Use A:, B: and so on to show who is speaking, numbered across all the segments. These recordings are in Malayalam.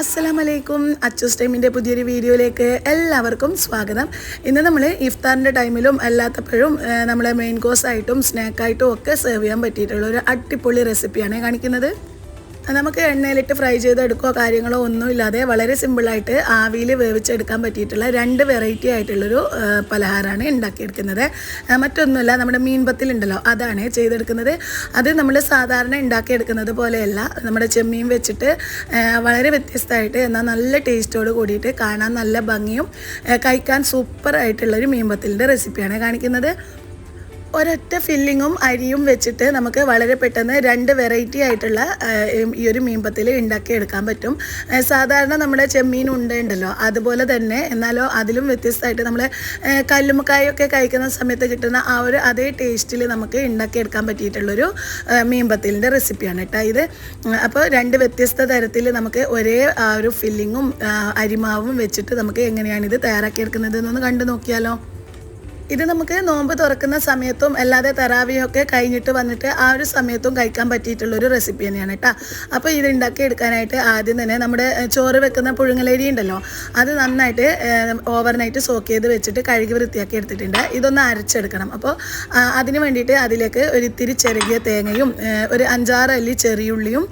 A: അസ്സലാം വലൈക്കും അച്ചൂസ് ടൈമിൻ്റെ പുതിയൊരു വീഡിയോയിലേക്ക് എല്ലാവർക്കും സ്വാഗതം ഇന്ന് നമ്മൾ ഇഫ്താറിൻ്റെ ടൈമിലും അല്ലാത്തപ്പോഴും നമ്മളെ മെയിൻ കോഴ്സായിട്ടും സ്നാക്കായിട്ടും ഒക്കെ സെർവ് ചെയ്യാൻ പറ്റിയിട്ടുള്ള ഒരു അടിപൊളി റെസിപ്പിയാണ് കാണിക്കുന്നത് നമുക്ക് എണ്ണയിലിട്ട് ഫ്രൈ ചെയ്തെടുക്കുക കാര്യങ്ങളോ ഒന്നുമില്ലാതെ വളരെ സിമ്പിളായിട്ട് ആവിയിൽ വേവിച്ചെടുക്കാൻ പറ്റിയിട്ടുള്ള രണ്ട് വെറൈറ്റി ആയിട്ടുള്ളൊരു പലഹാരമാണ് ഉണ്ടാക്കിയെടുക്കുന്നത് മറ്റൊന്നുമില്ല നമ്മുടെ മീൻപത്തിലുണ്ടല്ലോ അതാണ് ചെയ്തെടുക്കുന്നത് അത് നമ്മൾ സാധാരണ ഉണ്ടാക്കിയെടുക്കുന്നത് പോലെയല്ല നമ്മുടെ ചെമ്മീൻ വെച്ചിട്ട് വളരെ വ്യത്യസ്തമായിട്ട് എന്നാൽ നല്ല ടേസ്റ്റോട് കൂടിയിട്ട് കാണാൻ നല്ല ഭംഗിയും കഴിക്കാൻ സൂപ്പറായിട്ടുള്ളൊരു മീൻപത്തിലിൻ്റെ റെസിപ്പിയാണ് കാണിക്കുന്നത് ഒരൊറ്റ ഫില്ലിങ്ങും അരിയും വെച്ചിട്ട് നമുക്ക് വളരെ പെട്ടെന്ന് രണ്ട് വെറൈറ്റി ആയിട്ടുള്ള ഈ ഒരു മീൻപത്തിൽ എടുക്കാൻ പറ്റും സാധാരണ നമ്മുടെ ചെമ്മീൻ ഉണ്ടുണ്ടല്ലോ ഉണ്ടല്ലോ അതുപോലെ തന്നെ എന്നാലോ അതിലും വ്യത്യസ്തമായിട്ട് നമ്മൾ കല്ലുമ്മക്കായൊക്കെ കഴിക്കുന്ന സമയത്ത് കിട്ടുന്ന ആ ഒരു അതേ ടേസ്റ്റിൽ നമുക്ക് എടുക്കാൻ പറ്റിയിട്ടുള്ളൊരു മീൻപത്തിലിൻ്റെ റെസിപ്പിയാണ് കേട്ടോ ഇത് അപ്പോൾ രണ്ട് വ്യത്യസ്ത തരത്തിൽ നമുക്ക് ഒരേ ആ ഒരു ഫില്ലിങ്ങും അരിമാവും വെച്ചിട്ട് നമുക്ക് എങ്ങനെയാണ് ഇത് എടുക്കുന്നത് എന്നൊന്ന് കണ്ടു നോക്കിയാലോ ഇത് നമുക്ക് നോമ്പ് തുറക്കുന്ന സമയത്തും അല്ലാതെ തറാവിയൊക്കെ കഴിഞ്ഞിട്ട് വന്നിട്ട് ആ ഒരു സമയത്തും കഴിക്കാൻ പറ്റിയിട്ടുള്ളൊരു റെസിപ്പി തന്നെയാണ് കേട്ടോ അപ്പോൾ ഇത് ഉണ്ടാക്കി എടുക്കാനായിട്ട് ആദ്യം തന്നെ നമ്മുടെ ചോറ് വെക്കുന്ന പുഴുങ്ങലരി ഉണ്ടല്ലോ അത് നന്നായിട്ട് ഓവർനൈറ്റ് സോക്ക് ചെയ്ത് വെച്ചിട്ട് കഴുകി വൃത്തിയാക്കി എടുത്തിട്ടുണ്ട് ഇതൊന്ന് അരച്ചെടുക്കണം അപ്പോൾ അതിന് വേണ്ടിയിട്ട് അതിലേക്ക് ഒരിത്തിരി ചെറുകിയ തേങ്ങയും ഒരു അഞ്ചാറ് അല്ലി ചെറിയുള്ളിയും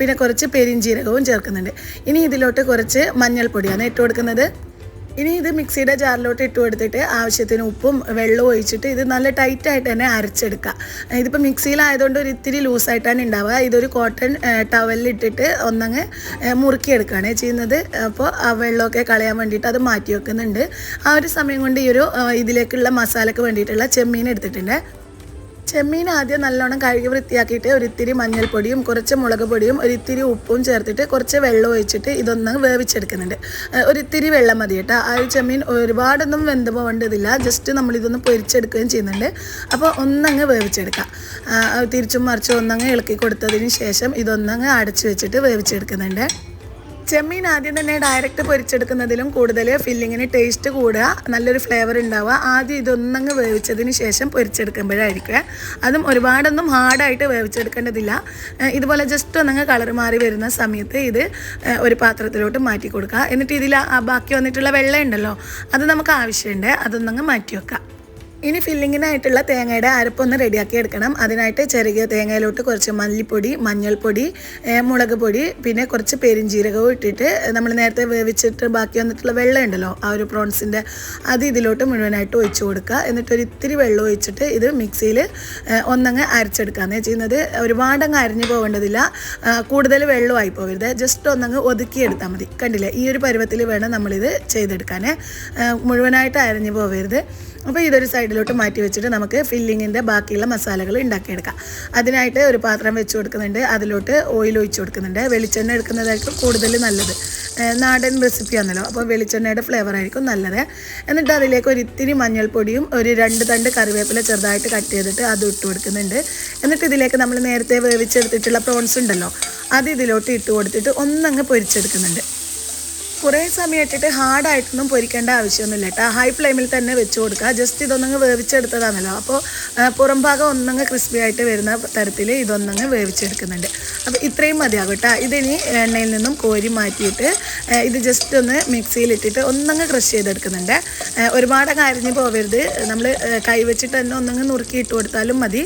A: പിന്നെ കുറച്ച് പെരിഞ്ചീരകവും ചേർക്കുന്നുണ്ട് ഇനി ഇതിലോട്ട് കുറച്ച് മഞ്ഞൾപ്പൊടിയാണ് ഇട്ട് കൊടുക്കുന്നത് ഇനി ഇത് മിക്സിയുടെ ജാറിലോട്ട് ഇട്ട് കൊടുത്തിട്ട് ആവശ്യത്തിന് ഉപ്പും വെള്ളവും ഒഴിച്ചിട്ട് ഇത് നല്ല ടൈറ്റായിട്ട് തന്നെ അരച്ചെടുക്കുക ഇതിപ്പോൾ മിക്സിയിലായതുകൊണ്ട് ഒരു ഇത്തിരി ലൂസായിട്ടാണ് ഉണ്ടാവുക ഇതൊരു കോട്ടൺ ടവലിലിട്ടിട്ട് ഒന്നങ്ങ് മുറുക്കിയെടുക്കുകയാണ് ചെയ്യുന്നത് അപ്പോൾ ആ വെള്ളമൊക്കെ കളയാൻ വേണ്ടിയിട്ട് അത് മാറ്റി വെക്കുന്നുണ്ട് ആ ഒരു സമയം കൊണ്ട് ഈ ഒരു ഇതിലേക്കുള്ള മസാലയ്ക്ക് വേണ്ടിയിട്ടുള്ള ചെമ്മീൻ എടുത്തിട്ടുണ്ട് ചെമ്മീൻ ആദ്യം നല്ലോണം കഴുകി വൃത്തിയാക്കിയിട്ട് ഒരിത്തിരി മഞ്ഞൾപ്പൊടിയും കുറച്ച് മുളക് പൊടിയും ഒരിത്തിരി ഉപ്പും ചേർത്തിട്ട് കുറച്ച് വെള്ളം ഒഴിച്ചിട്ട് ഇതൊന്ന് വേവിച്ചെടുക്കുന്നുണ്ട് ഒരിത്തിരി വെള്ളം മതി കേട്ടോ ആ ചെമ്മീൻ ഒരുപാടൊന്നും വെന്ത് പോകേണ്ടതില്ല ജസ്റ്റ് നമ്മൾ ഇതൊന്ന് പൊരിച്ചെടുക്കുകയും ചെയ്യുന്നുണ്ട് അപ്പോൾ ഒന്നങ്ങ് വേവിച്ചെടുക്കാം തിരിച്ചും മറിച്ചും ഒന്നങ്ങ് ഇളക്കി കൊടുത്തതിന് ശേഷം ഇതൊന്നങ്ങ് അടച്ചു വെച്ചിട്ട് വേവിച്ചെടുക്കുന്നുണ്ട് ചെമ്മീൻ ആദ്യം തന്നെ ഡയറക്റ്റ് പൊരിച്ചെടുക്കുന്നതിലും കൂടുതൽ ഫില്ലിങ്ങിന് ടേസ്റ്റ് കൂടുക നല്ലൊരു ഫ്ലേവർ ഉണ്ടാവുക ആദ്യം ഇതൊന്നങ്ങ് വേവിച്ചതിന് ശേഷം പൊരിച്ചെടുക്കുമ്പോഴായിരിക്കുക അതും ഒരുപാടൊന്നും ഹാർഡായിട്ട് വേവിച്ചെടുക്കേണ്ടതില്ല ഇതുപോലെ ജസ്റ്റ് ഒന്നങ്ങ് കളർ മാറി വരുന്ന സമയത്ത് ഇത് ഒരു പാത്രത്തിലോട്ട് മാറ്റി കൊടുക്കുക എന്നിട്ട് ഇതിൽ ബാക്കി വന്നിട്ടുള്ള വെള്ളം ഉണ്ടല്ലോ അത് നമുക്ക് ആവശ്യമുണ്ട് അതൊന്നങ്ങ് മാറ്റി വെക്കാം ഇനി ഫില്ലിങ്ങിനായിട്ടുള്ള തേങ്ങയുടെ അരപ്പൊന്ന് റെഡിയാക്കി എടുക്കണം അതിനായിട്ട് ചെറിയ തേങ്ങയിലോട്ട് കുറച്ച് മല്ലിപ്പൊടി മഞ്ഞൾപ്പൊടി മുളക് പൊടി പിന്നെ കുറച്ച് ജീരകവും ഇട്ടിട്ട് നമ്മൾ നേരത്തെ വേവിച്ചിട്ട് ബാക്കി വന്നിട്ടുള്ള വെള്ളം ഉണ്ടല്ലോ ആ ഒരു പ്രോൺസിൻ്റെ അത് ഇതിലോട്ട് മുഴുവനായിട്ട് ഒഴിച്ചു കൊടുക്കുക എന്നിട്ട് ഒരു ഇത്തിരി വെള്ളം ഒഴിച്ചിട്ട് ഇത് മിക്സിയിൽ ഒന്നങ്ങ് അരച്ചെടുക്കാമെന്ന് ചെയ്യുന്നത് അങ്ങ് അരിഞ്ഞു പോകേണ്ടതില്ല കൂടുതൽ വെള്ളമായി പോകരുത് ജസ്റ്റ് ഒന്നങ്ങ് ഒതുക്കിയെടുത്താൽ മതി കണ്ടില്ലേ ഈ ഒരു പരുവത്തിൽ വേണം നമ്മളിത് ചെയ്തെടുക്കാൻ മുഴുവനായിട്ട് അരഞ്ഞു പോകരുത് അപ്പോൾ ഇതൊരു സൈഡിലോട്ട് മാറ്റി വെച്ചിട്ട് നമുക്ക് ഫില്ലിങ്ങിൻ്റെ ബാക്കിയുള്ള മസാലകൾ ഉണ്ടാക്കിയെടുക്കാം അതിനായിട്ട് ഒരു പാത്രം വെച്ച് കൊടുക്കുന്നുണ്ട് അതിലോട്ട് ഓയിൽ ഒഴിച്ചു കൊടുക്കുന്നുണ്ട് വെളിച്ചെണ്ണ എടുക്കുന്നതായിരിക്കും കൂടുതൽ നല്ലത് നാടൻ റെസിപ്പി ആണല്ലോ അപ്പോൾ വെളിച്ചെണ്ണയുടെ ഫ്ലേവർ ആയിരിക്കും നല്ലത് എന്നിട്ട് അതിലേക്ക് ഒരു ഇത്തിരി മഞ്ഞൾപ്പൊടിയും ഒരു രണ്ട് തണ്ട് കറിവേപ്പില ചെറുതായിട്ട് കട്ട് ചെയ്തിട്ട് അത് ഇട്ട് കൊടുക്കുന്നുണ്ട് എന്നിട്ട് ഇതിലേക്ക് നമ്മൾ നേരത്തെ വേവിച്ചെടുത്തിട്ടുള്ള പ്രോൺസ് ഉണ്ടല്ലോ അത് ഇതിലോട്ട് ഇട്ട് കൊടുത്തിട്ട് ഒന്നങ്ങ് പൊരിച്ചെടുക്കുന്നുണ്ട് കുറേ സമയം ഇട്ടിട്ട് ഹാർഡായിട്ടൊന്നും പൊരിക്കേണ്ട ഇല്ല കേട്ടോ ഹൈ ഫ്ലെയിമിൽ തന്നെ വെച്ച് കൊടുക്കുക ജസ്റ്റ് ഇതൊന്നങ്ങ് വേവിച്ചെടുത്തതാണല്ലോ അപ്പോൾ പുറം ഭാഗം ഒന്നങ്ങ് ക്രിസ്പി ആയിട്ട് വരുന്ന തരത്തിൽ ഇതൊന്നങ്ങ് വേവിച്ചെടുക്കുന്നുണ്ട് അപ്പോൾ ഇത്രയും മതിയാകും കേട്ടോ ഇതിനി എണ്ണയിൽ നിന്നും കോരി മാറ്റിയിട്ട് ഇത് ജസ്റ്റ് ഒന്ന് മിക്സിയിലിട്ടിട്ട് ഒന്നങ്ങ് ക്രഷ് ചെയ്തെടുക്കുന്നുണ്ട് ഒരുപാട് കരിഞ്ഞ് പോവരുത് നമ്മൾ കൈ വെച്ചിട്ട് തന്നെ ഒന്നങ്ങ് നുറുക്കി ഇട്ട് കൊടുത്താലും മതി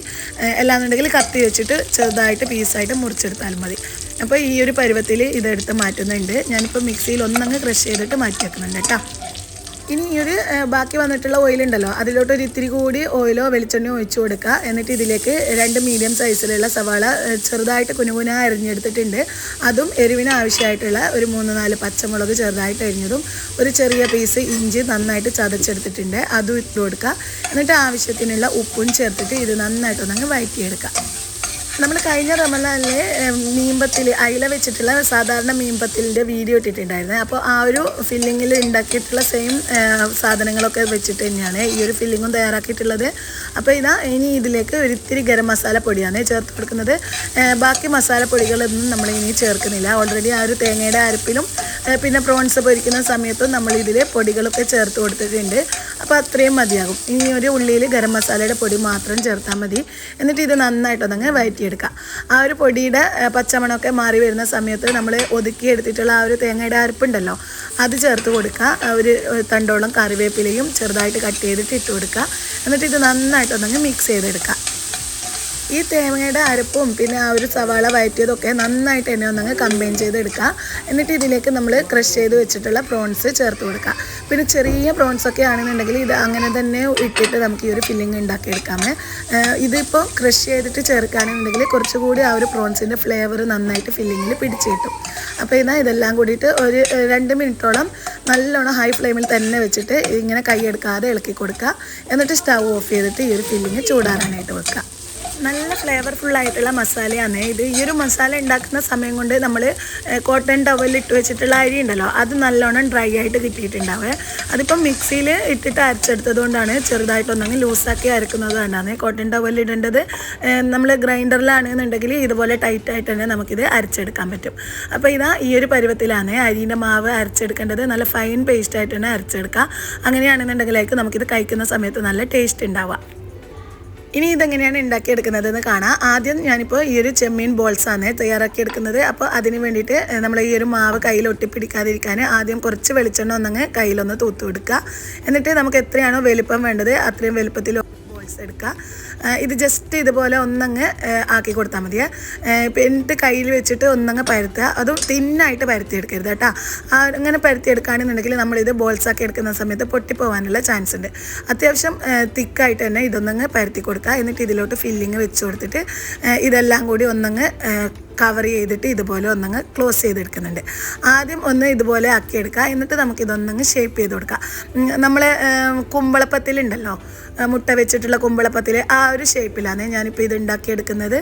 A: അല്ലാന്നുണ്ടെങ്കിൽ കത്തി വെച്ചിട്ട് ചെറുതായിട്ട് പീസായിട്ട് മുറിച്ചെടുത്താലും മതി അപ്പോൾ ഈ ഒരു പരുവത്തിൽ ഇതെടുത്ത് മാറ്റുന്നുണ്ട് ഞാനിപ്പോൾ മിക്സിയിൽ ഒന്നങ്ങ് ക്രഷ് ചെയ്തിട്ട് മാറ്റി വെക്കുന്നുണ്ട് കേട്ടോ ഇനി ഈ ഒരു ബാക്കി വന്നിട്ടുള്ള ഓയിലുണ്ടല്ലോ അതിലോട്ട് ഒരു ഇത്തിരി കൂടി ഓയിലോ വെളിച്ചെണ്ണയോ ഒഴിച്ചു കൊടുക്കുക എന്നിട്ട് ഇതിലേക്ക് രണ്ട് മീഡിയം സൈസിലുള്ള സവാള ചെറുതായിട്ട് കുനുകുന അരിഞ്ഞെടുത്തിട്ടുണ്ട് അതും എരിവിന് ആവശ്യമായിട്ടുള്ള ഒരു മൂന്ന് നാല് പച്ചമുളക് ചെറുതായിട്ട് അരിഞ്ഞതും ഒരു ചെറിയ പീസ് ഇഞ്ചി നന്നായിട്ട് ചതച്ചെടുത്തിട്ടുണ്ട് അതും ഇട്ട് കൊടുക്കുക എന്നിട്ട് ആവശ്യത്തിനുള്ള ഉപ്പും ചേർത്തിട്ട് ഇത് നന്നായിട്ടൊന്നങ്ങ് വഴറ്റിയെടുക്കുക നമ്മൾ കഴിഞ്ഞ റമലാനിലെ മീൻപത്തിൽ അയില വെച്ചിട്ടുള്ള സാധാരണ മീൻപത്തിലിൻ്റെ വീഡിയോ ഇട്ടിട്ടുണ്ടായിരുന്നത് അപ്പോൾ ആ ഒരു ഫില്ലിങ്ങിൽ ഉണ്ടാക്കിയിട്ടുള്ള സെയിം സാധനങ്ങളൊക്കെ വെച്ചിട്ട് തന്നെയാണ് ഈ ഒരു ഫില്ലിങ്ങും തയ്യാറാക്കിയിട്ടുള്ളത് അപ്പോൾ ഇതാ ഇനി ഇതിലേക്ക് ഒരിത്തിരി ഗരം മസാല പൊടിയാണ് ചേർത്ത് കൊടുക്കുന്നത് ബാക്കി മസാല പൊടികളൊന്നും നമ്മൾ ഇനി ചേർക്കുന്നില്ല ഓൾറെഡി ആ ഒരു തേങ്ങയുടെ അരപ്പിലും പിന്നെ പ്രോൺസ് പൊരിക്കുന്ന സമയത്തും ഇതിൽ പൊടികളൊക്കെ ചേർത്ത് കൊടുത്തിട്ടുണ്ട് അപ്പോൾ അത്രയും മതിയാകും ഇനി ഒരു ഉള്ളിയിൽ ഗരം മസാലയുടെ പൊടി മാത്രം ചേർത്താൽ മതി എന്നിട്ട് ഇത് നന്നായിട്ടൊന്നങ്ങ് വഴറ്റിയെടുക്കുക ആ ഒരു പൊടിയുടെ പച്ചമണമൊക്കെ മാറി വരുന്ന സമയത്ത് നമ്മൾ ഒതുക്കി എടുത്തിട്ടുള്ള ആ ഒരു തേങ്ങയുടെ അരപ്പുണ്ടല്ലോ അത് ചേർത്ത് കൊടുക്കുക ഒരു തണ്ടോളം കറിവേപ്പിലയും ചെറുതായിട്ട് കട്ട് ചെയ്തിട്ട് ഇട്ട് കൊടുക്കുക എന്നിട്ട് ഇത് നന്നായിട്ടൊന്നങ്ങ് മിക്സ് ചെയ്തെടുക്കുക ഈ തേങ്ങയുടെ അരപ്പും പിന്നെ ആ ഒരു സവാള വയറ്റിയതൊക്കെ നന്നായിട്ട് തന്നെ ഒന്നങ്ങ് കമ്പൈൻ ചെയ്തെടുക്കുക എന്നിട്ട് ഇതിലേക്ക് നമ്മൾ ക്രഷ് ചെയ്ത് വെച്ചിട്ടുള്ള പ്രോൺസ് ചേർത്ത് കൊടുക്കുക പിന്നെ ചെറിയ പ്രോൺസ് ഒക്കെ ആണെന്നുണ്ടെങ്കിൽ ഇത് അങ്ങനെ തന്നെ ഇട്ടിട്ട് നമുക്ക് ഈ ഒരു ഫില്ലിങ് ഉണ്ടാക്കിയെടുക്കാം ഇതിപ്പോൾ ക്രഷ് ചെയ്തിട്ട് ചേർക്കുകയാണെന്നുണ്ടെങ്കിൽ കുറച്ചുകൂടി ആ ഒരു പ്രോൺസിൻ്റെ ഫ്ലേവർ നന്നായിട്ട് ഫില്ലിങ്ങിൽ പിടിച്ചു കിട്ടും അപ്പോൾ ഇതാ ഇതെല്ലാം കൂടിയിട്ട് ഒരു രണ്ട് മിനിറ്റോളം നല്ലോണം ഹൈ ഫ്ലെയിമിൽ തന്നെ വെച്ചിട്ട് ഇങ്ങനെ കൈയെടുക്കാതെ ഇളക്കി കൊടുക്കുക എന്നിട്ട് സ്റ്റൗ ഓഫ് ചെയ്തിട്ട് ഈ ഒരു ഫില്ലിങ് ചൂടാറാനായിട്ട് വെക്കുക നല്ല ഫ്ലേവർഫുൾ ആയിട്ടുള്ള മസാലയാണ് ഇത് ഈ ഒരു മസാല ഉണ്ടാക്കുന്ന സമയം കൊണ്ട് നമ്മൾ കോട്ടൺ ടവലിൽ ഇട്ട് വെച്ചിട്ടുള്ള അരി ഉണ്ടല്ലോ അത് നല്ലോണം ഡ്രൈ ആയിട്ട് കിട്ടിയിട്ടുണ്ടാവുക അതിപ്പം മിക്സിയിൽ ഇട്ടിട്ട് അരച്ചെടുത്തത് കൊണ്ടാണ് ചെറുതായിട്ടൊന്നെങ്കിൽ ലൂസാക്കി അരക്കുന്നത് കൊണ്ടാണ് കോട്ടൺ ടവലിൽ ഇടേണ്ടത് നമ്മൾ ഗ്രൈൻഡറിലാണെന്നുണ്ടെങ്കിൽ ഇതുപോലെ ടൈറ്റ് ആയിട്ട് തന്നെ നമുക്കിത് അരച്ചെടുക്കാൻ പറ്റും അപ്പോൾ ഇതാ ഈ ഒരു പരുവത്തിലാണ് അരിൻ്റെ മാവ് അരച്ചെടുക്കേണ്ടത് നല്ല ഫൈൻ പേസ്റ്റ് ആയിട്ട് തന്നെ അരച്ചെടുക്കുക അങ്ങനെയാണെന്നുണ്ടെങ്കിലേക്ക് നമുക്കിത് കഴിക്കുന്ന സമയത്ത് നല്ല ടേസ്റ്റ് ഉണ്ടാവുക ഇനി ഇതെങ്ങനെയാണ് ഉണ്ടാക്കിയെടുക്കുന്നത് എന്ന് കാണാം ആദ്യം ഞാനിപ്പോൾ ഈ ഒരു ചെമ്മീൻ ബോൾസാണ് എടുക്കുന്നത് അപ്പോൾ അതിന് വേണ്ടിയിട്ട് നമ്മൾ ഈ ഒരു മാവ് കയ്യിൽ ഒട്ടിപ്പിടിക്കാതിരിക്കാൻ ആദ്യം കുറച്ച് വെളിച്ചെണ്ണ ഒന്നങ്ങ് കയ്യിലൊന്ന് എടുക്കുക എന്നിട്ട് നമുക്ക് എത്രയാണോ വലിപ്പം വേണ്ടത് അത്രയും വലുപ്പത്തിൽ എടുക്കുക ഇത് ജസ്റ്റ് ഇതുപോലെ ഒന്നങ്ങ് ആക്കി കൊടുത്താൽ മതി എന്നിട്ട് കയ്യിൽ വെച്ചിട്ട് ഒന്നങ്ങ് പരത്തുക അതും തിന്നായിട്ട് പരത്തിയെടുക്കരുത് കേട്ടോ അങ്ങനെ പരത്തിയെടുക്കുകയാണെന്നുണ്ടെങ്കിൽ നമ്മളിത് ബോൾസാക്കി എടുക്കുന്ന സമയത്ത് പൊട്ടിപ്പോവാനുള്ള ചാൻസ് ഉണ്ട് അത്യാവശ്യം തിക്കായിട്ട് തന്നെ ഇതൊന്നങ്ങ് പരത്തി കൊടുക്കുക എന്നിട്ട് ഇതിലോട്ട് ഫില്ലിങ് വെച്ച് കൊടുത്തിട്ട് ഇതെല്ലാം കൂടി ഒന്നങ്ങ് കവർ ചെയ്തിട്ട് ഇതുപോലെ ഒന്നങ്ങ് ക്ലോസ് ചെയ്തെടുക്കുന്നുണ്ട് ആദ്യം ഒന്ന് ഇതുപോലെ ആക്കിയെടുക്കുക എന്നിട്ട് നമുക്കിതൊന്നങ്ങ് ഷേപ്പ് ചെയ്ത് കൊടുക്കുക നമ്മൾ കുമ്പളപ്പത്തിലുണ്ടല്ലോ മുട്ട വെച്ചിട്ടുള്ള കുമ്പളപ്പത്തിൽ ആ ഒരു ഷേപ്പിലാണ് ഞാനിപ്പോൾ ഇത് ഉണ്ടാക്കിയെടുക്കുന്നത്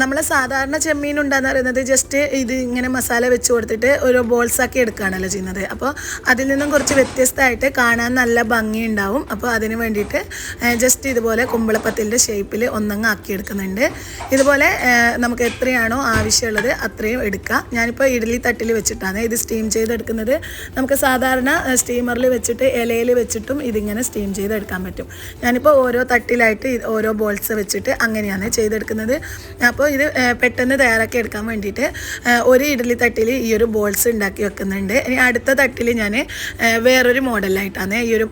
A: നമ്മൾ സാധാരണ ചെമ്മീൻ ഉണ്ടാന്ന് പറയുന്നത് ജസ്റ്റ് ഇത് ഇങ്ങനെ മസാല വെച്ച് കൊടുത്തിട്ട് ഒരു ബോൾസാക്കി എടുക്കുകയാണല്ലോ ചെയ്യുന്നത് അപ്പോൾ അതിൽ നിന്നും കുറച്ച് വ്യത്യസ്തമായിട്ട് കാണാൻ നല്ല ഭംഗി ഉണ്ടാവും അപ്പോൾ അതിന് വേണ്ടിയിട്ട് ജസ്റ്റ് ഇതുപോലെ കുമ്പളപ്പത്തിൻ്റെ ഷേപ്പിൽ ഒന്നങ്ങ് ആക്കിയെടുക്കുന്നുണ്ട് ഇതുപോലെ നമുക്ക് എത്രയാണോ ആവശ്യമുള്ളത് അത്രയും എടുക്കാം ഞാനിപ്പോൾ ഇഡ്ഡലി തട്ടിൽ വെച്ചിട്ടാണ് ഇത് സ്റ്റീം ചെയ്തെടുക്കുന്നത് നമുക്ക് സാധാരണ സ്റ്റീമറിൽ വെച്ചിട്ട് ഇലയിൽ വെച്ചിട്ടും ഇതിങ്ങനെ സ്റ്റീം ചെയ്തെടുക്കാൻ പറ്റും ഞാനിപ്പോൾ ഓരോ തട്ടിലായിട്ട് ഓരോ ബോൾസ് വെച്ചിട്ട് അങ്ങനെയാണ് ചെയ്തെടുക്കുന്നത് അപ്പോൾ അപ്പോൾ ഇത് പെട്ടെന്ന് തയ്യാറാക്കി എടുക്കാൻ വേണ്ടിയിട്ട് ഒരു ഇഡ്ഡലി തട്ടിൽ ഈ ഒരു ബോൾസ് ഉണ്ടാക്കി വെക്കുന്നുണ്ട് ഇനി അടുത്ത തട്ടിൽ ഞാൻ വേറൊരു മോഡലായിട്ടാണ് ഈ ഒരു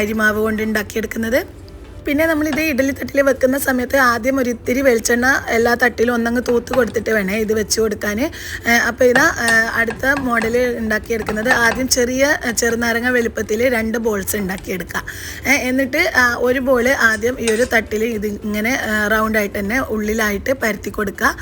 A: അരിമാവ് കൊണ്ട് ഉണ്ടാക്കിയെടുക്കുന്നത് പിന്നെ നമ്മൾ ഇത് ഇഡലി തട്ടിൽ വെക്കുന്ന സമയത്ത് ആദ്യം ഒരിത്തിരി വെളിച്ചെണ്ണ എല്ലാ തട്ടിലും ഒന്നങ്ങ് തൂത്ത് കൊടുത്തിട്ട് വേണേ ഇത് വെച്ച് കൊടുക്കാൻ അപ്പോൾ ഇതാ അടുത്ത മോഡൽ ഉണ്ടാക്കിയെടുക്കുന്നത് ആദ്യം ചെറിയ ചെറുനാരങ്ങ വലുപ്പത്തിൽ രണ്ട് ബോൾസ് ഉണ്ടാക്കിയെടുക്കുക എന്നിട്ട് ഒരു ബോൾ ആദ്യം ഈ ഒരു തട്ടിൽ ഇത് ഇങ്ങനെ റൗണ്ടായിട്ട് തന്നെ ഉള്ളിലായിട്ട് പരത്തി കൊടുക്കുക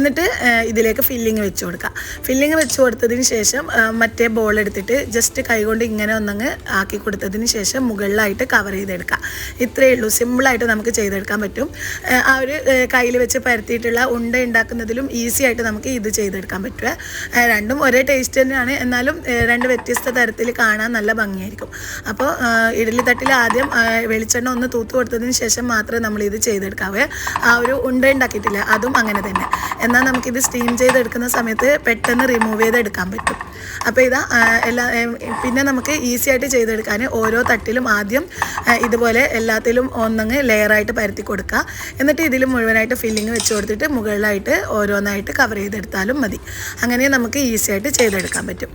A: എന്നിട്ട് ഇതിലേക്ക് ഫില്ലിങ് വെച്ച് കൊടുക്കുക ഫില്ലിങ് വെച്ച് കൊടുത്തതിന് ശേഷം മറ്റേ ബോൾ എടുത്തിട്ട് ജസ്റ്റ് കൈകൊണ്ട് ഇങ്ങനെ ഒന്നങ്ങ് ആക്കി കൊടുത്തതിന് ശേഷം മുകളിലായിട്ട് കവർ ചെയ്തെടുക്കുക ഇത്രയേ ഉള്ളൂ സിമ്പിളായിട്ട് നമുക്ക് ചെയ്തെടുക്കാൻ പറ്റും ആ ഒരു കയ്യിൽ വെച്ച് പരത്തിയിട്ടുള്ള ഉണ്ട ഉണ്ടാക്കുന്നതിലും ഈസി ആയിട്ട് നമുക്ക് ഇത് ചെയ്തെടുക്കാൻ പറ്റുക രണ്ടും ഒരേ ടേസ്റ്റ് തന്നെയാണ് എന്നാലും രണ്ട് വ്യത്യസ്ത തരത്തിൽ കാണാൻ നല്ല ഭംഗിയായിരിക്കും അപ്പോൾ ഇഡലി തട്ടിൽ ആദ്യം വെളിച്ചെണ്ണ ഒന്ന് തൂത്ത് കൊടുത്തതിന് ശേഷം മാത്രമേ നമ്മൾ ഇത് ചെയ്തെടുക്കാവേ ആ ഒരു ഉണ്ട ഉണ്ടാക്കിയിട്ടില്ല അതും അങ്ങനെ തന്നെ എന്നാൽ നമുക്കിത് സ്റ്റീം ചെയ്തെടുക്കുന്ന സമയത്ത് പെട്ടെന്ന് റിമൂവ് ചെയ്തെടുക്കാൻ പറ്റും അപ്പോൾ ഇതാ എല്ലാ പിന്നെ നമുക്ക് ഈസി ആയിട്ട് ചെയ്തെടുക്കാൻ ഓരോ തട്ടിലും ആദ്യം ഇതുപോലെ എല്ലാത്തിലും ഒന്നങ്ങ് ലെയറായിട്ട് പരത്തി കൊടുക്കുക എന്നിട്ട് ഇതിൽ മുഴുവനായിട്ട് ഫില്ലിങ് വെച്ച് കൊടുത്തിട്ട് മുകളിലായിട്ട് ഓരോന്നായിട്ട് കവർ ചെയ്തെടുത്താലും മതി അങ്ങനെ നമുക്ക് ഈസി ആയിട്ട് ചെയ്തെടുക്കാൻ പറ്റും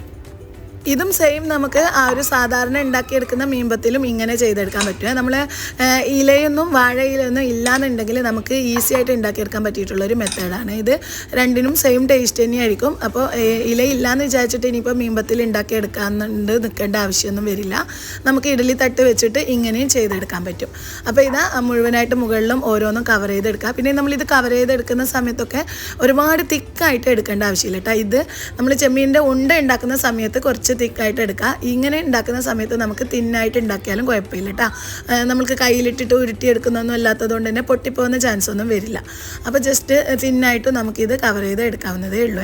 A: ഇതും സെയിം നമുക്ക് ആ ഒരു സാധാരണ ഉണ്ടാക്കിയെടുക്കുന്ന മീൻപത്തിലും ഇങ്ങനെ ചെയ്തെടുക്കാൻ പറ്റുക നമ്മൾ ഇലയൊന്നും വാഴയിലൊന്നും ഇല്ലാന്നുണ്ടെങ്കിൽ നമുക്ക് ഈസി ആയിട്ട് ഉണ്ടാക്കിയെടുക്കാൻ പറ്റിയിട്ടുള്ളൊരു ഒരു മെത്തേഡാണ് ഇത് രണ്ടിനും സെയിം ടേസ്റ്റ് തന്നെയായിരിക്കും അപ്പോൾ ഇല ഇല്ലയെന്ന് വിചാരിച്ചിട്ട് ഇനിയിപ്പോൾ മീൻപത്തിൽ ഉണ്ടാക്കിയെടുക്കാന്നുണ്ട് നിൽക്കേണ്ട ആവശ്യമൊന്നും വരില്ല നമുക്ക് ഇഡലി തട്ട് വെച്ചിട്ട് ഇങ്ങനെയും ചെയ്തെടുക്കാൻ പറ്റും അപ്പോൾ ഇതാ മുഴുവനായിട്ട് മുകളിലും ഓരോന്നും കവർ ചെയ്തെടുക്കുക പിന്നെ നമ്മളിത് കവർ ചെയ്തെടുക്കുന്ന സമയത്തൊക്കെ ഒരുപാട് തിക്കായിട്ട് എടുക്കേണ്ട ആവശ്യമില്ല കേട്ടോ ഇത് നമ്മൾ ചെമ്മീൻ്റെ ഉണ്ട ഉണ്ടാക്കുന്ന സമയത്ത് കുറച്ച് കുറച്ച് തിക്കായിട്ട് എടുക്കുക ഇങ്ങനെ ഉണ്ടാക്കുന്ന സമയത്ത് നമുക്ക് തിന്നായിട്ട് ഉണ്ടാക്കിയാലും കുഴപ്പമില്ല കേട്ടോ നമുക്ക് കയ്യിലിട്ടിട്ട് ഉരുട്ടിയെടുക്കുന്നൊന്നും അല്ലാത്തതുകൊണ്ട് തന്നെ പൊട്ടിപ്പോകുന്ന ചാൻസ് ഒന്നും വരില്ല അപ്പോൾ ജസ്റ്റ് തിന്നായിട്ട് നമുക്കിത് കവർ ചെയ്ത് എടുക്കാവുന്നതേ ഉള്ളൂ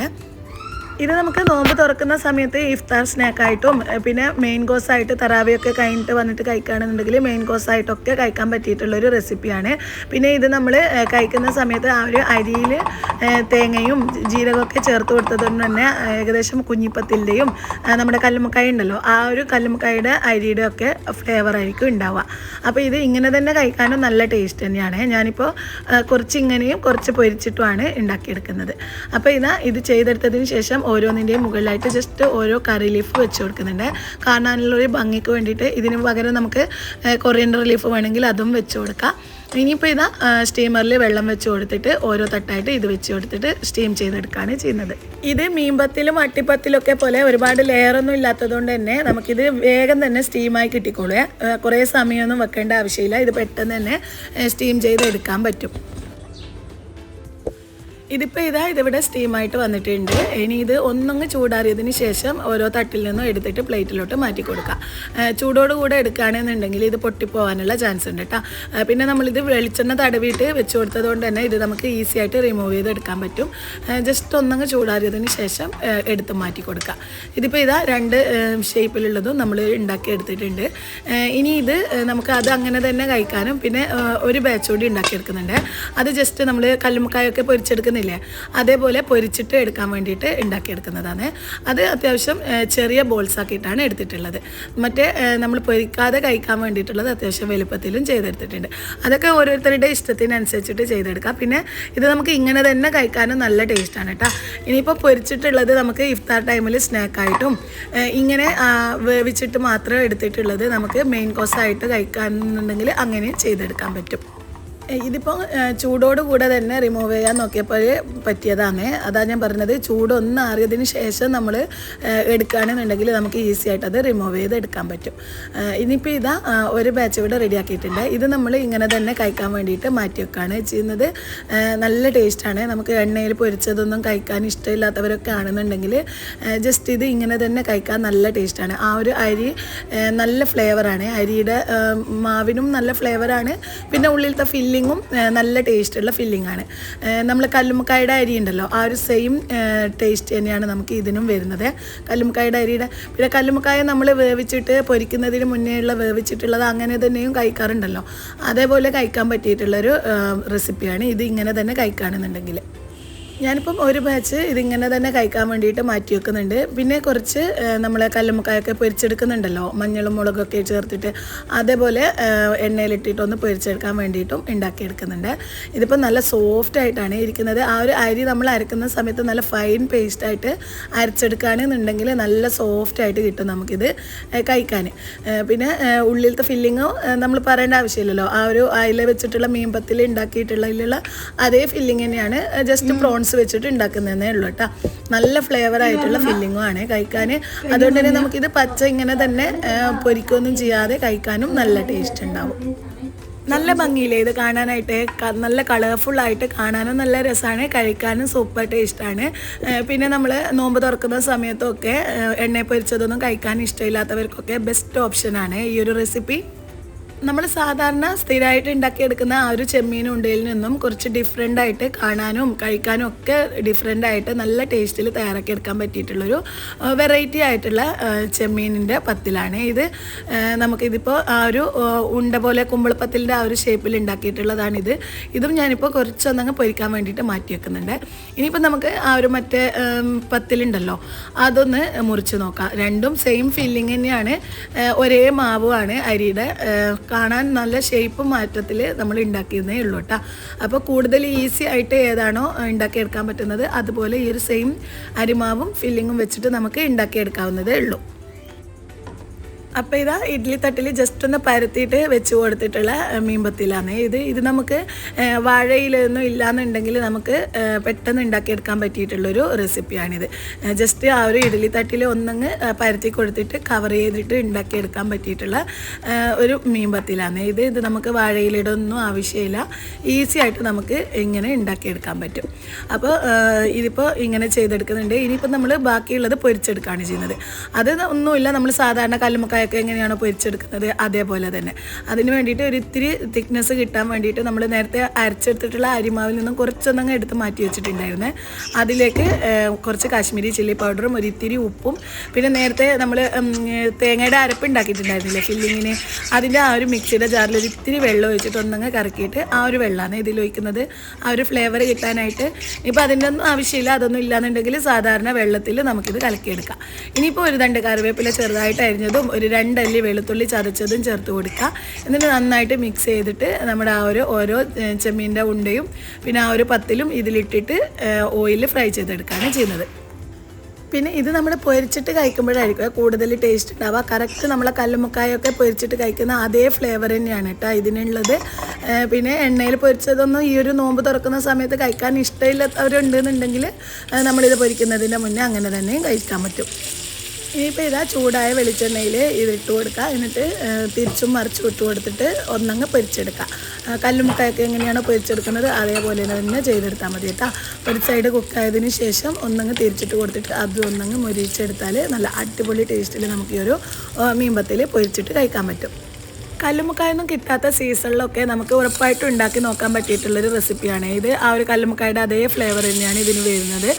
A: ഇത് നമുക്ക് നോമ്പ് തുറക്കുന്ന സമയത്ത് ഇഫ്താർ സ്നാക്കായിട്ടും പിന്നെ മെയിൻ കോഴ്സായിട്ട് തറാവിയൊക്കെ കഴിഞ്ഞിട്ട് വന്നിട്ട് കഴിക്കുകയാണെന്നുണ്ടെങ്കിൽ മെയിൻ കോഴ്സായിട്ടൊക്കെ കഴിക്കാൻ പറ്റിയിട്ടുള്ളൊരു റെസിപ്പിയാണ് പിന്നെ ഇത് നമ്മൾ കഴിക്കുന്ന സമയത്ത് ആ ഒരു അരിയിൽ തേങ്ങയും ജീരകമൊക്കെ ചേർത്ത് കൊടുത്തതുകൊണ്ട് തന്നെ ഏകദേശം കുഞ്ഞിപ്പത്തിൻ്റെയും നമ്മുടെ കല്ലുമുക്കായ ഉണ്ടല്ലോ ആ ഒരു കല്ലുമുക്കായുടെ അരിയുടെ ഒക്കെ ഫ്ലേവറായിരിക്കും ഉണ്ടാവുക അപ്പോൾ ഇത് ഇങ്ങനെ തന്നെ കഴിക്കാനും നല്ല ടേസ്റ്റ് തന്നെയാണ് ഞാനിപ്പോൾ കുറച്ച് ഇങ്ങനെയും കുറച്ച് പൊരിച്ചിട്ടുമാണ് ഉണ്ടാക്കിയെടുക്കുന്നത് അപ്പോൾ ഇതാ ഇത് ചെയ്തെടുത്തതിന് ശേഷം ഓരോന്നിൻ്റെയും മുകളിലായിട്ട് ജസ്റ്റ് ഓരോ കറി ലീഫ് വെച്ച് കൊടുക്കുന്നുണ്ട് കാരണം ഒരു ഭംഗിക്ക് വേണ്ടിയിട്ട് ഇതിന് പകരം നമുക്ക് കൊറിയൻഡർ ലീഫ് വേണമെങ്കിൽ അതും വെച്ച് കൊടുക്കാം ഇനിയിപ്പോൾ ഇതാ സ്റ്റീമറിൽ വെള്ളം വെച്ച് കൊടുത്തിട്ട് ഓരോ തട്ടായിട്ട് ഇത് വെച്ച് കൊടുത്തിട്ട് സ്റ്റീം ചെയ്തെടുക്കുകയാണ് ചെയ്യുന്നത് ഇത് മീൻപത്തിലും അട്ടിപ്പത്തിലൊക്കെ പോലെ ഒരുപാട് ലെയറൊന്നും ഇല്ലാത്തതുകൊണ്ട് തന്നെ നമുക്കിത് വേഗം തന്നെ സ്റ്റീമായി കിട്ടിക്കോളൂ കുറേ സമയമൊന്നും വെക്കേണ്ട ആവശ്യമില്ല ഇത് പെട്ടെന്ന് തന്നെ സ്റ്റീം ചെയ്തെടുക്കാൻ പറ്റും ഇതിപ്പോൾ ഇതാ ഇതിവിടെ സ്റ്റീമായിട്ട് വന്നിട്ടുണ്ട് ഇനി ഇത് ഒന്നങ്ങ് ചൂടാറിയതിന് ശേഷം ഓരോ തട്ടിൽ നിന്നും എടുത്തിട്ട് പ്ലേറ്റിലോട്ട് മാറ്റി കൊടുക്കുക ചൂടോട് കൂടെ എടുക്കുകയാണെന്നുണ്ടെങ്കിൽ ഇത് പൊട്ടിപ്പോവാനുള്ള ചാൻസ് ഉണ്ട് കേട്ടോ പിന്നെ നമ്മളിത് വെളിച്ചെണ്ണ തടവിയിട്ട് വെച്ച് കൊടുത്തത് കൊണ്ട് തന്നെ ഇത് നമുക്ക് ഈസി ആയിട്ട് റിമൂവ് ചെയ്തെടുക്കാൻ പറ്റും ജസ്റ്റ് ഒന്നങ്ങ് ചൂടാറിയതിന് ശേഷം എടുത്ത് മാറ്റി കൊടുക്കുക ഇതിപ്പോൾ ഇതാ രണ്ട് ഷേപ്പിലുള്ളതും നമ്മൾ ഉണ്ടാക്കി എടുത്തിട്ടുണ്ട് ഇനി ഇത് നമുക്ക് അത് അങ്ങനെ തന്നെ കഴിക്കാനും പിന്നെ ഒരു ബാച്ച് കൂടി ഉണ്ടാക്കിയെടുക്കുന്നുണ്ട് അത് ജസ്റ്റ് നമ്മൾ കല്ലുമ്മക്കായൊക്കെ പൊരിച്ചെടുക്കുന്ന കാണുന്നില്ലേ അതേപോലെ പൊരിച്ചിട്ട് എടുക്കാൻ വേണ്ടിയിട്ട് ഉണ്ടാക്കിയെടുക്കുന്നതാണ് അത് അത്യാവശ്യം ചെറിയ ബോൾസ് ആക്കിയിട്ടാണ് എടുത്തിട്ടുള്ളത് മറ്റേ നമ്മൾ പൊരിക്കാതെ കഴിക്കാൻ വേണ്ടിയിട്ടുള്ളത് അത്യാവശ്യം വലുപ്പത്തിലും ചെയ്തെടുത്തിട്ടുണ്ട് അതൊക്കെ ഓരോരുത്തരുടെ ഇഷ്ടത്തിനനുസരിച്ചിട്ട് ചെയ്തെടുക്കാം പിന്നെ ഇത് നമുക്ക് ഇങ്ങനെ തന്നെ കഴിക്കാനും നല്ല ടേസ്റ്റാണ് കേട്ടോ ഇനിയിപ്പോൾ പൊരിച്ചിട്ടുള്ളത് നമുക്ക് ഇഫ്താർ ടൈമിൽ സ്നാക്കായിട്ടും ഇങ്ങനെ വേവിച്ചിട്ട് മാത്രം എടുത്തിട്ടുള്ളത് നമുക്ക് മെയിൻ കോഴ്സായിട്ട് കഴിക്കാനുണ്ടെങ്കിൽ അങ്ങനെ ചെയ്തെടുക്കാൻ പറ്റും ഇതിപ്പോൾ ചൂടോട് കൂടെ തന്നെ റിമൂവ് ചെയ്യാൻ നോക്കിയപ്പോൾ പറ്റിയതാണ് അതാണ് ഞാൻ പറഞ്ഞത് ചൂടൊന്ന് ആറിയതിന് ശേഷം നമ്മൾ എടുക്കുകയാണെന്നുണ്ടെങ്കിൽ നമുക്ക് ഈസി ആയിട്ട് അത് റിമൂവ് ചെയ്ത് എടുക്കാൻ പറ്റും ഇനിയിപ്പോൾ ഇതാ ഒരു ബാച്ച് ഇവിടെ റെഡിയാക്കിയിട്ടുണ്ട് ഇത് നമ്മൾ ഇങ്ങനെ തന്നെ കഴിക്കാൻ വേണ്ടിയിട്ട് മാറ്റി വെക്കുകയാണ് ചെയ്യുന്നത് നല്ല ടേസ്റ്റാണ് നമുക്ക് എണ്ണയിൽ പൊരിച്ചതൊന്നും കഴിക്കാൻ ഇഷ്ടമില്ലാത്തവരൊക്കെ ആണെന്നുണ്ടെങ്കിൽ ജസ്റ്റ് ഇത് ഇങ്ങനെ തന്നെ കഴിക്കാൻ നല്ല ടേസ്റ്റാണ് ആ ഒരു അരി നല്ല ഫ്ലേവറാണ് അരിയുടെ മാവിനും നല്ല ഫ്ലേവറാണ് പിന്നെ ഉള്ളിലത്തെ ഫില്ലിങ് ഫില്ലിങ്ങും നല്ല ടേസ്റ്റുള്ള ഫില്ലിങ്ങാണ് നമ്മൾ കല്ലുമ്മക്കായുടെ അരി ഉണ്ടല്ലോ ആ ഒരു സെയിം ടേസ്റ്റ് തന്നെയാണ് നമുക്ക് ഇതിനും വരുന്നത് കല്ലുമ്മക്കായുടെ അരിയുടെ പിന്നെ കല്ലുമ്മക്കായ നമ്മൾ വേവിച്ചിട്ട് പൊരിക്കുന്നതിന് മുന്നേ ഉള്ള വേവിച്ചിട്ടുള്ളത് അങ്ങനെ തന്നെയും കഴിക്കാറുണ്ടല്ലോ അതേപോലെ കഴിക്കാൻ പറ്റിയിട്ടുള്ളൊരു റെസിപ്പിയാണ് ഇത് ഇങ്ങനെ തന്നെ കഴിക്കുകയാണെന്നുണ്ടെങ്കിൽ ഞാനിപ്പം ഒരു ബാച്ച് ഇതിങ്ങനെ തന്നെ കഴിക്കാൻ വേണ്ടിയിട്ട് മാറ്റി വെക്കുന്നുണ്ട് പിന്നെ കുറച്ച് നമ്മളെ കല്ലുമുക്കായൊക്കെ പൊരിച്ചെടുക്കുന്നുണ്ടല്ലോ മഞ്ഞളും മുളകൊക്കെ ചേർത്തിട്ട് അതേപോലെ എണ്ണയിലിട്ടിട്ട് ഒന്ന് പൊരിച്ചെടുക്കാൻ വേണ്ടിയിട്ടും ഉണ്ടാക്കിയെടുക്കുന്നുണ്ട് ഇതിപ്പോൾ നല്ല സോഫ്റ്റ് ആയിട്ടാണ് ഇരിക്കുന്നത് ആ ഒരു അരി നമ്മൾ അരക്കുന്ന സമയത്ത് നല്ല ഫൈൻ പേസ്റ്റായിട്ട് അരച്ചെടുക്കുകയാണെന്നുണ്ടെങ്കിൽ നല്ല സോഫ്റ്റ് ആയിട്ട് കിട്ടും നമുക്കിത് കഴിക്കാൻ പിന്നെ ഉള്ളിലത്തെ ഫില്ലിങ്ങോ നമ്മൾ പറയേണ്ട ആവശ്യമില്ലല്ലോ ആ ഒരു അയില വെച്ചിട്ടുള്ള മീൻപത്തിൽ ഉണ്ടാക്കിയിട്ടുള്ള അതിലുള്ള അതേ ഫില്ലിങ് തന്നെയാണ് ജസ്റ്റ് പ്രോൺസ് ഫ്രൂട്ട്സ് വെച്ചിട്ട് ഉണ്ടാക്കുന്നതേ ഉള്ളൂ കേട്ടോ നല്ല ഫ്ലേവർ ആയിട്ടുള്ള ഫില്ലിങ്ങും ആണ് കഴിക്കാൻ അതുകൊണ്ട് തന്നെ നമുക്കിത് പച്ച ഇങ്ങനെ തന്നെ പൊരിക്കൊന്നും ചെയ്യാതെ കഴിക്കാനും നല്ല ടേസ്റ്റ് ഉണ്ടാവും നല്ല ഭംഗിയില്ലേ ഇത് കാണാനായിട്ട് നല്ല കളർഫുൾ ആയിട്ട് കാണാനും നല്ല രസമാണ് കഴിക്കാനും സൂപ്പർ ടേസ്റ്റാണ് പിന്നെ നമ്മൾ നോമ്പ് തുറക്കുന്ന സമയത്തൊക്കെ എണ്ണ പൊരിച്ചതൊന്നും കഴിക്കാൻ ഇഷ്ടമില്ലാത്തവർക്കൊക്കെ ബെസ്റ്റ് ഓപ്ഷനാണ് ഈ ഒരു റെസിപ്പി നമ്മൾ സാധാരണ സ്ഥിരമായിട്ട് ഉണ്ടാക്കിയെടുക്കുന്ന ആ ഒരു ചെമ്മീൻ ഉണ്ടയിൽ നിന്നും കുറച്ച് ഡിഫറെൻ്റ് ആയിട്ട് കാണാനും കഴിക്കാനും ഒക്കെ ഡിഫറെൻ്റ് ആയിട്ട് നല്ല ടേസ്റ്റിൽ തയ്യാറാക്കിയെടുക്കാൻ പറ്റിയിട്ടുള്ളൊരു വെറൈറ്റി ആയിട്ടുള്ള ചെമ്മീനിൻ്റെ പത്തിലാണ് ഇത് നമുക്കിതിപ്പോൾ ആ ഒരു ഉണ്ട പോലെ കുമ്പിളപ്പത്തിലിൻ്റെ ആ ഒരു ഷേപ്പിൽ ഉണ്ടാക്കിയിട്ടുള്ളതാണിത് ഇതും ഞാനിപ്പോൾ കുറച്ചൊന്നങ്ങ് പൊരിക്കാൻ വേണ്ടിയിട്ട് മാറ്റി വെക്കുന്നുണ്ട് ഇനിയിപ്പോൾ നമുക്ക് ആ ഒരു മറ്റേ പത്തിലുണ്ടല്ലോ അതൊന്ന് മുറിച്ച് നോക്കാം രണ്ടും സെയിം ഫീലിംഗ് തന്നെയാണ് ഒരേ മാവുമാണ് അരിയുടെ കാണാൻ നല്ല ഷേപ്പ് മാറ്റത്തിൽ നമ്മൾ ഉണ്ടാക്കിയതേ ഉള്ളൂ കേട്ടോ അപ്പോൾ കൂടുതൽ ഈസി ആയിട്ട് ഏതാണോ ഉണ്ടാക്കിയെടുക്കാൻ പറ്റുന്നത് അതുപോലെ ഈ ഒരു സെയിം അരിമാവും ഫില്ലിങ്ങും വെച്ചിട്ട് നമുക്ക് ഉണ്ടാക്കിയെടുക്കാവുന്നതേ ഉള്ളൂ അപ്പം ഇതാ ഇഡ്ഡലി തട്ടിൽ ജസ്റ്റ് ഒന്ന് പരത്തിയിട്ട് വെച്ച് കൊടുത്തിട്ടുള്ള മീൻപത്തിലാണ് ഇത് ഇത് നമുക്ക് വാഴയിലൊന്നും ഇല്ലാന്നുണ്ടെങ്കിൽ നമുക്ക് പെട്ടെന്ന് ഉണ്ടാക്കിയെടുക്കാൻ പറ്റിയിട്ടുള്ളൊരു റെസിപ്പിയാണിത് ജസ്റ്റ് ആ ഒരു ഇഡ്ഡലി തട്ടിൽ ഒന്നങ്ങ് പരത്തി കൊടുത്തിട്ട് കവർ ചെയ്തിട്ട് ഉണ്ടാക്കിയെടുക്കാൻ പറ്റിയിട്ടുള്ള ഒരു മീൻപത്തിലാണ് ഇത് ഇത് നമുക്ക് വാഴയിലയുടെ ഒന്നും ആവശ്യമില്ല ഈസി ആയിട്ട് നമുക്ക് ഇങ്ങനെ ഉണ്ടാക്കിയെടുക്കാൻ പറ്റും അപ്പോൾ ഇതിപ്പോൾ ഇങ്ങനെ ചെയ്തെടുക്കുന്നുണ്ട് ഇനിയിപ്പോൾ നമ്മൾ ബാക്കിയുള്ളത് പൊരിച്ചെടുക്കുകയാണ് ചെയ്യുന്നത് അത് ഒന്നുമില്ല നമ്മൾ സാധാരണ കല്ലുമക്കായ പപ്പായൊക്കെ എങ്ങനെയാണ് പൊരിച്ചെടുക്കുന്നത് അതേപോലെ തന്നെ അതിന് വേണ്ടിയിട്ട് ഒരു ഇത്തിരി തിക്നെസ് കിട്ടാൻ വേണ്ടിയിട്ട് നമ്മൾ നേരത്തെ അരച്ചെടുത്തിട്ടുള്ള അരിമാവിൽ നിന്നും കുറച്ചൊന്നങ്ങ് എടുത്ത് മാറ്റി വെച്ചിട്ടുണ്ടായിരുന്നേ അതിലേക്ക് കുറച്ച് കാശ്മീരി ചില്ലി പൗഡറും ഒരു ഇത്തിരി ഉപ്പും പിന്നെ നേരത്തെ നമ്മൾ തേങ്ങയുടെ അരപ്പ് ഉണ്ടാക്കിയിട്ടുണ്ടായിരുന്നില്ലേ ഫില്ലിങ്ങിന് അതിൻ്റെ ആ ഒരു മിക്സിയുടെ ജാറിൽ ഒരു ഇത്തിരി വെള്ളം ഒഴിച്ചിട്ട് ഒന്നങ്ങ് കറക്കിയിട്ട് ആ ഒരു വെള്ളമാണ് ഇതിലൊഴിക്കുന്നത് ആ ഒരു ഫ്ലേവർ കിട്ടാനായിട്ട് ഇപ്പോൾ അതിൻ്റെ ഒന്നും ആവശ്യമില്ല അതൊന്നും ഇല്ലാന്നുണ്ടെങ്കിൽ സാധാരണ വെള്ളത്തിൽ നമുക്കിത് കലക്കിയെടുക്കാം ഇനിയിപ്പോൾ ഒരു രണ്ട് കറിവേപ്പില ചെറുതായിട്ട് അരിഞ്ഞതും ഒരു രണ്ടല്ലി വെളുത്തുള്ളി ചതച്ചതും ചേർത്ത് കൊടുക്കുക എന്നിട്ട് നന്നായിട്ട് മിക്സ് ചെയ്തിട്ട് നമ്മുടെ ആ ഒരു ഓരോ ചെമ്മീൻ്റെ ഉണ്ടയും പിന്നെ ആ ഒരു പത്തിലും ഇതിലിട്ടിട്ട് ഓയിലിൽ ഫ്രൈ ചെയ്തെടുക്കുകയാണ് ചെയ്യുന്നത് പിന്നെ ഇത് നമ്മൾ പൊരിച്ചിട്ട് കഴിക്കുമ്പോഴായിരിക്കും കൂടുതൽ ടേസ്റ്റ് ഉണ്ടാവുക കറക്റ്റ് നമ്മളെ കല്ലുമുക്കായൊക്കെ പൊരിച്ചിട്ട് കഴിക്കുന്ന അതേ ഫ്ലേവർ തന്നെയാണ് കേട്ടോ ഇതിനുള്ളത് പിന്നെ എണ്ണയിൽ പൊരിച്ചതൊന്നും ഈ ഒരു നോമ്പ് തുറക്കുന്ന സമയത്ത് കഴിക്കാൻ ഇഷ്ടമില്ലാത്തവരുണ്ടെന്നുണ്ടെങ്കിൽ നമ്മളിത് പൊരിക്കുന്നതിൻ്റെ മുന്നേ അങ്ങനെ തന്നെയും കഴിക്കാൻ പറ്റും ഇനിയിപ്പോൾ ഇതാ ചൂടായ വെളിച്ചെണ്ണയിൽ ഇതിട്ട് കൊടുക്കുക എന്നിട്ട് തിരിച്ചും മറിച്ചും ഇട്ട് കൊടുത്തിട്ട് ഒന്നങ്ങ് പൊരിച്ചെടുക്കുക കല്ലുമുട്ടയൊക്കെ എങ്ങനെയാണോ പൊരിച്ചെടുക്കുന്നത് അതേപോലെ തന്നെ ചെയ്തെടുത്താൽ മതി കേട്ടോ ഒരു സൈഡ് കുക്കായതിന് ശേഷം ഒന്നങ്ങ് തിരിച്ചിട്ട് കൊടുത്തിട്ട് അത് ഒന്നങ്ങ് മുരിച്ചെടുത്താൽ നല്ല അടിപൊളി ടേസ്റ്റിൽ നമുക്ക് ഈ ഒരു മീൻപത്തിൽ പൊരിച്ചിട്ട് കഴിക്കാൻ പറ്റും കല്ലുമുക്കായൊന്നും കിട്ടാത്ത സീസണിലൊക്കെ നമുക്ക് ഉറപ്പായിട്ടും ഉണ്ടാക്കി നോക്കാൻ പറ്റിയിട്ടുള്ളൊരു റെസിപ്പിയാണ് ഇത് ആ ഒരു കല്ലുമുക്കായുടെ അതേ ഫ്ലേവർ തന്നെയാണ് ഇതിന് വരുന്നത്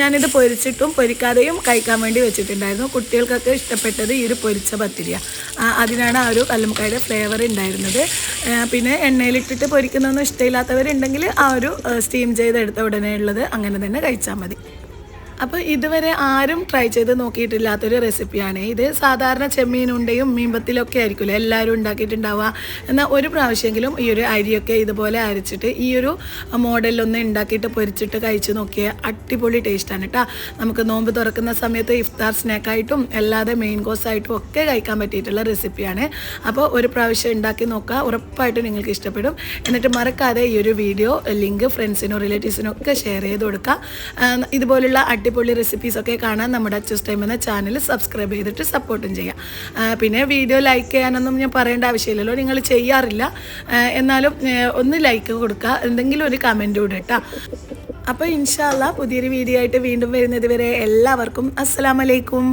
A: ഞാനിത് പൊരിച്ചിട്ടും പൊരിക്കാതെയും കഴിക്കാൻ വേണ്ടി വെച്ചിട്ടുണ്ടായിരുന്നു കുട്ടികൾക്കൊക്കെ ഇഷ്ടപ്പെട്ടത് ഈ ഒരു പൊരിച്ച പത്തിരി അതിനാണ് ആ ഒരു കല്ലുമുക്കായുടെ ഫ്ലേവർ ഉണ്ടായിരുന്നത് പിന്നെ എണ്ണയിലിട്ടിട്ട് പൊരിക്കുന്നൊന്നും ഇഷ്ടമില്ലാത്തവരുണ്ടെങ്കിൽ ആ ഒരു സ്റ്റീം ചെയ്തെടുത്ത ഉടനെയുള്ളത് അങ്ങനെ തന്നെ കഴിച്ചാൽ മതി അപ്പോൾ ഇതുവരെ ആരും ട്രൈ ചെയ്ത് നോക്കിയിട്ടില്ലാത്തൊരു റെസിപ്പിയാണ് ഇത് സാധാരണ ഉണ്ടയും മീൻപത്തിലൊക്കെ ആയിരിക്കുമല്ലോ എല്ലാവരും ഉണ്ടാക്കിയിട്ടുണ്ടാവുക എന്നാൽ ഒരു പ്രാവശ്യമെങ്കിലും ഈ ഒരു അരിയൊക്കെ ഇതുപോലെ അരച്ചിട്ട് ഈ ഒരു മോഡലൊന്ന് ഉണ്ടാക്കിയിട്ട് പൊരിച്ചിട്ട് കഴിച്ച് നോക്കിയ അടിപൊളി ടേസ്റ്റാണ് കേട്ടോ നമുക്ക് നോമ്പ് തുറക്കുന്ന സമയത്ത് ഇഫ്താർ സ്നാക്കായിട്ടും അല്ലാതെ മെയിൻ കോഴ്സായിട്ടും ഒക്കെ കഴിക്കാൻ പറ്റിയിട്ടുള്ള റെസിപ്പിയാണ് അപ്പോൾ ഒരു പ്രാവശ്യം ഉണ്ടാക്കി നോക്കുക ഉറപ്പായിട്ടും നിങ്ങൾക്ക് ഇഷ്ടപ്പെടും എന്നിട്ട് മറക്കാതെ ഈ ഒരു വീഡിയോ ലിങ്ക് ഫ്രണ്ട്സിനോ റിലേറ്റീവ്സിനോ ഒക്കെ ഷെയർ ചെയ്ത് കൊടുക്കുക ഇതുപോലുള്ള അടിപൊളി റെസിപ്പീസൊക്കെ കാണാൻ നമ്മുടെ അച്ചൂസ് ടൈം എന്ന ചാനൽ സബ്സ്ക്രൈബ് ചെയ്തിട്ട് സപ്പോർട്ടും ചെയ്യാം പിന്നെ വീഡിയോ ലൈക്ക് ചെയ്യാനൊന്നും ഞാൻ പറയേണ്ട ആവശ്യമില്ലല്ലോ നിങ്ങൾ ചെയ്യാറില്ല എന്നാലും ഒന്ന് ലൈക്ക് കൊടുക്കുക എന്തെങ്കിലും ഒരു കമൻറ്റ് കൂടെ കേട്ടോ അപ്പോൾ ഇൻഷാല്ല പുതിയൊരു വീഡിയോ ആയിട്ട് വീണ്ടും വരുന്നത് വരെ എല്ലാവർക്കും അസ്സാം വലൈക്കും